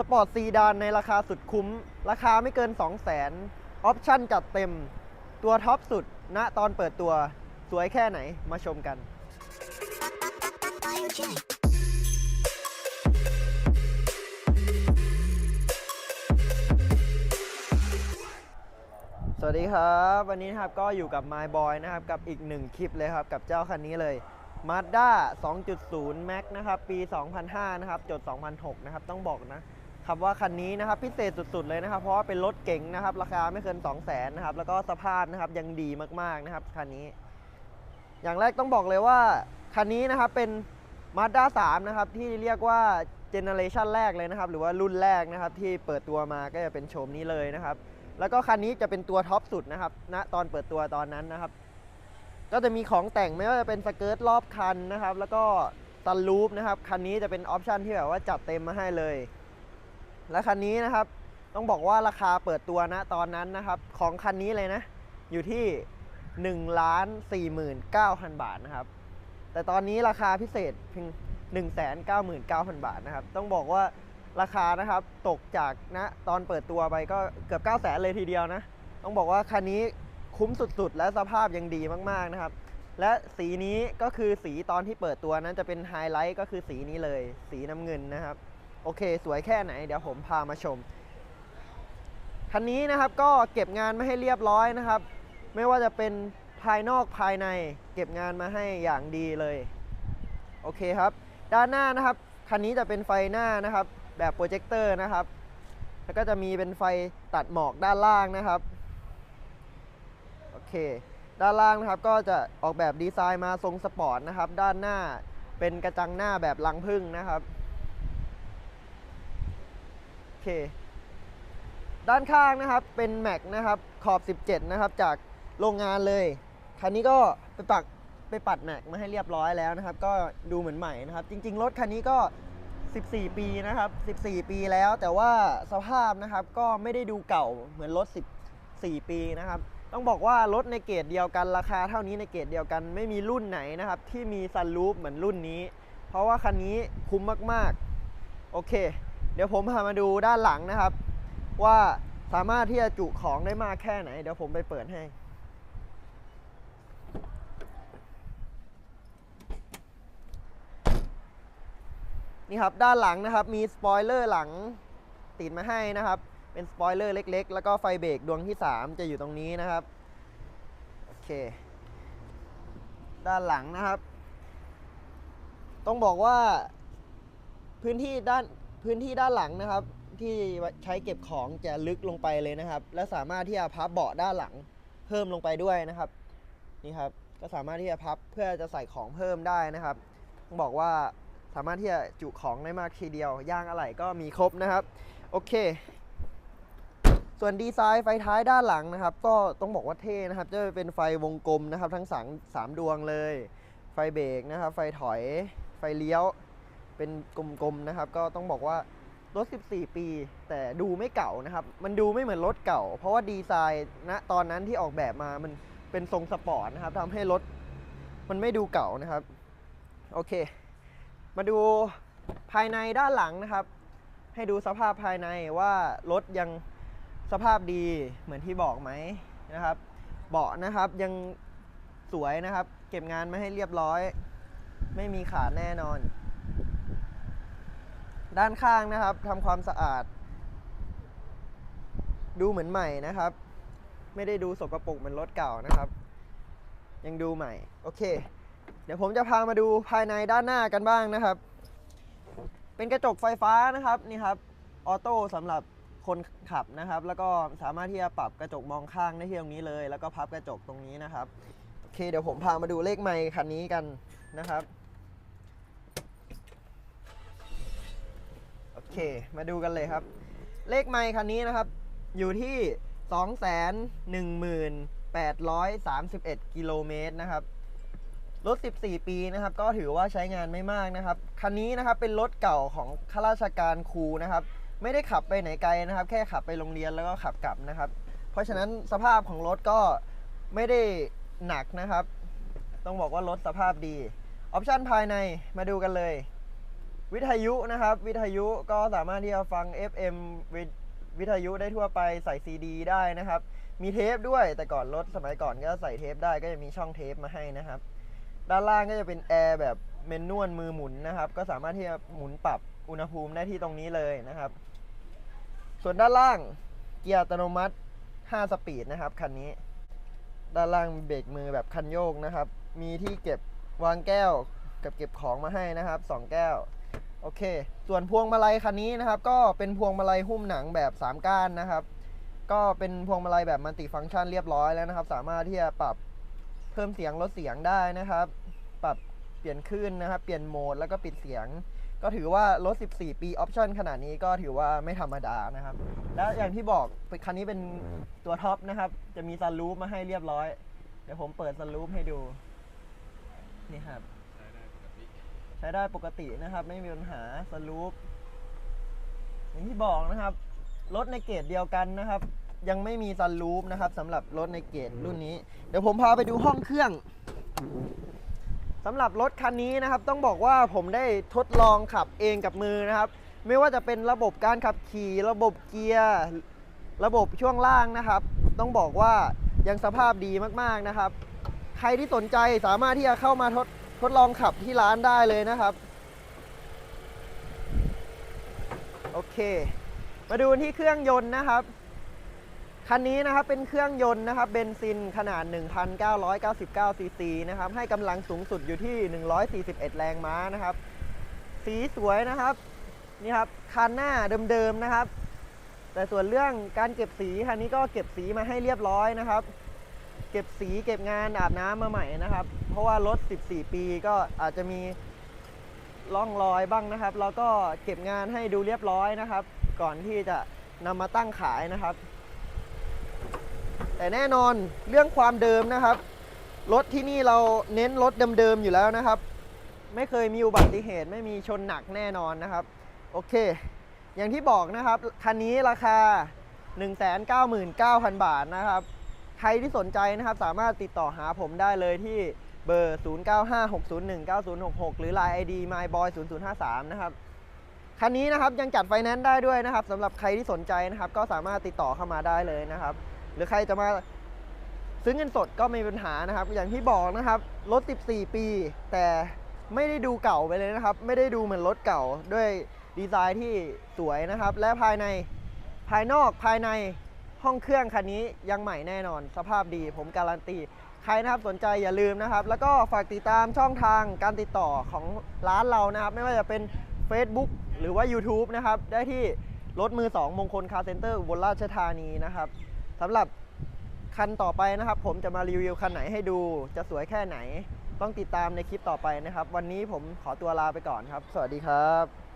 สปอร์ตซีดานในราคาสุดคุ้ม ราคาไม่เกิน 2 0 0 0 0 0ออปชั่นจัดเต็ม ตัวท็อปสุด ณ ตอนเปิดตัว สวยแค่ไหน มาชมกัน สวัสดีครับ วันนี้ครับก็อยู่กับ My Boy นะครับ กับอีกหนึ่งคลิปเลยครับ กับเจ้าคันนี้เลย Mazda 2.0 Max นะครับ ปี 2005 นะครับ จด 2006 นะครับ ต้องบอกนะ ครับว่าคันนี้นะครับพิเศษสุดๆเลยนะครับ เพราะว่าเป็นรถเก๋งนะครับ ราคาไม่เกิน 200,000นะครับ แล้วก็สภาพนะครับยังดีมากๆนะครับคันนี้ อย่างแรกต้องบอกเลยว่าคันนี้นะครับเป็น Mazda 3 นะครับ ที่เรียกว่าเจเนอเรชันแรกเลยนะครับ หรือว่ารุ่นแรกนะครับ ที่เปิดตัวมาก็จะเป็นโฉมนี้เลยนะครับ แล้วก็คันนี้จะเป็นตัวท็อปสุดนะครับณตอนเปิดตัวตอนนั้นนะครับ ก็จะมีของแต่งไม่ว่าจะเป็นสเกิร์ตรอบคันนะครับ แล้วก็ตันลูปนะครับ คันนี้จะเป็นออปชันที่แบบว่าจัดเต็มมาให้เลย และคันนี้นะครับ ต้องบอกว่าราคาเปิดตัวณตอนนั้นนะครับ ของคันนี้เลยนะ อยู่ที่1ล้าน49,000 บาทนะครับ แต่ตอนนี้ราคาพิเศษเพียง199,000 บาทนะครับ ต้องบอกว่าราคานะครับตกจากนะตอนเปิดตัวไปก็เกือบ 9 0 0 0 0เลยทีเดียวนะ ต้องบอกว่าคันนี้คุ้มสุดๆ และสภาพยังดีมากๆนะครับ และสีนี้ก็คือสีตอนที่เปิดตัวนั้นจะเป็นไฮไลท์ก็คือสีนี้เลย สีน้ำเงินนะครับ โอเค สวยแค่ไหน เดี๋ยวผมพามาชม คันนี้นะครับก็เก็บงานมาให้เรียบร้อยนะครับ ไม่ว่าจะเป็นภายนอกภายใน เก็บงานมาให้อย่างดีเลย โอเคครับ ด้านหน้านะครับ คันนี้จะเป็นไฟหน้านะครับ แบบโปรเจคเตอร์นะครับ แล้วก็จะมีเป็นไฟตัดหมอกด้านล่างนะครับ โอเค ด้านล่างนะครับก็จะออกแบบดีไซน์มาทรงสปอร์ตนะครับ ด้านหน้าเป็นกระจังหน้าแบบลังพึ่งนะครับ เค ด้านข้างนะครับเป็นแม็กนะครับขอบ 17 นะครับ จากโรงงานเลย คันนี้ก็ไปปักไปปัดแม็กมาให้เรียบร้อยแล้วนะครับ ก็ดูเหมือนใหม่นะครับ จริง ๆ รถคันนี้ก็ 14 ปีนะครับ 14 ปีแล้ว แต่ว่าสภาพนะครับก็ไม่ได้ดูเก่าเหมือนรถ 14 ปีนะครับ ต้องบอกว่ารถในเกรดเดียวกันราคาเท่านี้ในเกรดเดียวกัน ไม่มีรุ่นไหนนะครับ ที่มีซันรูฟเหมือนรุ่นนี้ เพราะว่าคันนี้คุ้มมากๆ โอเค ดี๋ยวผมพามาดูด้านหลังนะครับ ว่าสามารถที่จะจุของได้มากแค่ไหน เดี๋ยวผมไปเปิดให้นี่ครับด้านหลังนะครับมีสปอยเลอร์หลังติดมาให้นะครับ เป็นสปอยเลอร์เล็ก ๆ แล้วก็ไฟเบรกดวงที่ 3 จะอยู่ตรงนี้นะครับโอเค ด้านหลังนะครับ ต้องบอกว่าพื้นที่ด้าน พื้นที่ด้านหลังนะครับ ที่ใช้เก็บของจะลึกลงไปเลยนะครับ และสามารถที่จะพับเบาะด้านหลังเพิ่มลงไปด้วยนะครับนี่ครับก็สามารถที่จะพับเพื่อจะใส่ของเพิ่มได้นะครับต้องบอกว่าสามารถที่จะจุของได้มากทีเดียว ย่างอะไหล่ก็มีครบนะครับ โอเค ส่วนดีไซน์ไฟท้ายด้านหลังนะครับ ก็ต้องบอกว่าเท่นะครับ จะเป็นไฟวงกลมนะครับ ทั้งสามสามดวงเลย ไฟเบรกนะครับ ไฟถอย ไฟเลี้ยว เป็นกลมๆนะครับ ก็ต้องบอกว่ารถ 14 ปี แต่ดูไม่เก่านะครับ มันดูไม่เหมือนรถเก่า เพราะว่าดีไซน์ณตอนนั้นที่ออกแบบมามันเป็นทรงสปอร์ตนะครับทำให้รถมันไม่ดูเก่านะครับ โอเค มาดูภายในด้านหลังนะครับ ให้ดูสภาพภายในว่ารถยังสภาพดีเหมือนที่บอกไหมนะครับ เบาะนะครับยังสวยนะครับ เก็บงานมาให้เรียบร้อย ไม่มีขาดแน่นอน ด้านข้างนะครับทำความสะอาด ดูเหมือนใหม่นะครับ ไม่ได้ดูสกรปรกเหมือนรถเก่านะครับ ยังดูใหม่ โอเค เดี๋ยวผมจะพามาดูภายในด้านหน้ากันบ้างนะครับ เป็นกระจกไฟฟ้านะครับนี่ครับออโต้สำหรับคนขับนะครับ แล้วก็สามารถที่จะปรับกระจกมองข้างได้ที่ตรงนี้เลย แล้วก็พับกระจกตรงนี้นะครับโอเค เดี๋ยวผมพามาดูเลขไมค์คันนี้กันนะครับ โอ เค มาดูกันเลยครับ เลขไมค์คันนี้นะครับ อยู่ที่211,831 กิโลเมตรนะครับ รถ 14 ปีนะครับ ก็ถือว่าใช้งานไม่มากนะครับ คันนี้นะครับเป็นรถเก่าของข้าราชการครูนะครับ ไม่ได้ขับไปไหนไกลนะครับ แค่ขับไปโรงเรียนแล้วก็ขับกลับนะครับ เพราะฉะนั้นสภาพของรถก็ไม่ได้หนักนะครับ ต้องบอกว่ารถสภาพดี ออปชันภายในมาดูกันเลย วิทยุนะครับ วิทยุก็สามารถที่จะฟัง FM วิวิทยุได้ทั่วไปใส่ซีดีได้นะครับ มีเทปด้วยแต่ก่อนรถสมัยก่อนก็ใส่เทปได้ก็จะมีช่องเทปมาให้นะครับ ด้านล่างก็จะเป็นแอร์แบบเมนนวลมือหมุนนะครับ ก็สามารถที่จะหมุนปรับอุณหภูมิได้ที่ตรงนี้เลยนะครับ ส่วนด้านล่างเกียร์อัตโนมัติ 5 สปีดนะครับคันนี้ ด้านล่างเบรกมือแบบคันโยกนะครับ มีที่เก็บวางแก้วกับเก็บของมาให้นะครับ 2 แก้ว โอเค ส่วนพวงมาลัยคันนี้นะครับ ก็เป็นพวงมาลัยหุ้มหนังแบบ 3 ก้านนะครับ ก็เป็นพวงมาลัยแบบมัลติฟังก์ชันเรียบร้อยแล้วนะครับ สามารถที่จะปรับเพิ่มเสียงลดเสียงได้นะครับ ปรับเปลี่ยนคลื่นนะครับ เปลี่ยนโหมดแล้วก็ปิดเสียง ก็ถือว่ารถ 14 ปีออปชั่นขนาดนี้ก็ถือว่าไม่ธรรมดานะครับ แล้วอย่างที่บอกคันนี้เป็นตัวท็อปนะครับ จะมีซันรูฟมาให้เรียบร้อย เดี๋ยวผมเปิดซันรูฟให้ดู นี่ครับ ใช้ได้ปกตินะครับ ไม่มีปัญหาสลูปอย่างที่บอกนะครับ รถในเกรดเดียวกันนะครับ ยังไม่มีซันรูปนะครับสำหรับรถในเกรดรุ่นนี้ เดี๋ยวผมพาไปดูห้องเครื่องสำหรับรถคันนี้นะครับ ต้องบอกว่าผมได้ทดลองขับเองกับมือนะครับ ไม่ว่าจะเป็นระบบการขับขี่ ระบบเกียร์ ระบบช่วงล่างนะครับ ต้องบอกว่ายังสภาพดีมากๆนะครับ ใครที่สนใจสามารถที่จะเข้ามาทด ทดลองขับที่ร้านได้เลยนะครับ โอเค มาดูที่เครื่องยนต์นะครับคันนี้นะครับเป็นเครื่องยนต์นะครับเบนซินขนาด 1,999 ซีซีนะครับ ให้กำลังสูงสุดอยู่ที่ 141 แรงม้านะครับ สีสวยนะครับ นี่ครับคันหน้าเดิมๆนะครับ แต่ส่วนเรื่องการเก็บสีคันนี้ก็เก็บสีมาให้เรียบร้อยนะครับ เก็บสีเก็บงานอาบน้ำมาใหม่นะครับ เพราะว่ารถ 14 ปีก็อาจจะมีร่องรอยบ้างนะครับ แล้วก็เก็บงานให้ดูเรียบร้อยนะครับ ก่อนที่จะนำมาตั้งขายนะครับ แต่แน่นอนเรื่องความเดิมนะครับ รถที่นี่เราเน้นรถเดิมๆอยู่แล้วนะครับ ไม่เคยมีอุบัติเหตุไม่มีชนหนักแน่นอนนะครับ โอเค อย่างที่บอกนะครับ คันนี้ราคา 199,000 บาทนะครับ ใครที่สนใจนะครับสามารถติดต่อหาผมได้เลยที่ เบอร์ 0956019066 หรือ Line ID myboy0053 นะครับคันนี้นะครับยังจัดไฟแนนซ์ได้ด้วยนะครับสำหรับใครที่สนใจนะครับ ก็สามารถติดต่อเข้ามาได้เลยนะครับ หรือใครจะมาซื้อเงินสดก็ไม่มีปัญหานะครับ อย่างที่บอกนะครับรถ 14 ปี แต่ไม่ได้ดูเก่าไปเลยนะครับ ไม่ได้ดูเหมือนรถเก่าด้วยดีไซน์ที่สวยนะครับ และภายในภายนอกภายในห้องเครื่องคันนี้ยังใหม่แน่นอน สภาพดีผมการันตี ใครนะครับสนใจอย่าลืมนะครับ แล้วก็ฝากติดตามช่องทางการติดต่อของร้านเรานะครับ ไม่ว่าจะเป็น Facebook หรือว่า YouTube นะครับ ได้ที่รถมือ 2 มงคลคาร์เซ็นเตอร์อุบลราชธานีนะครับสำหรับคันต่อไปนะครับ ผมจะมารีวิวคันไหนให้ดู จะสวยแค่ไหน ต้องติดตามในคลิปต่อไปนะครับ วันนี้ผมขอตัวลาไปก่อนครับ สวัสดีครับ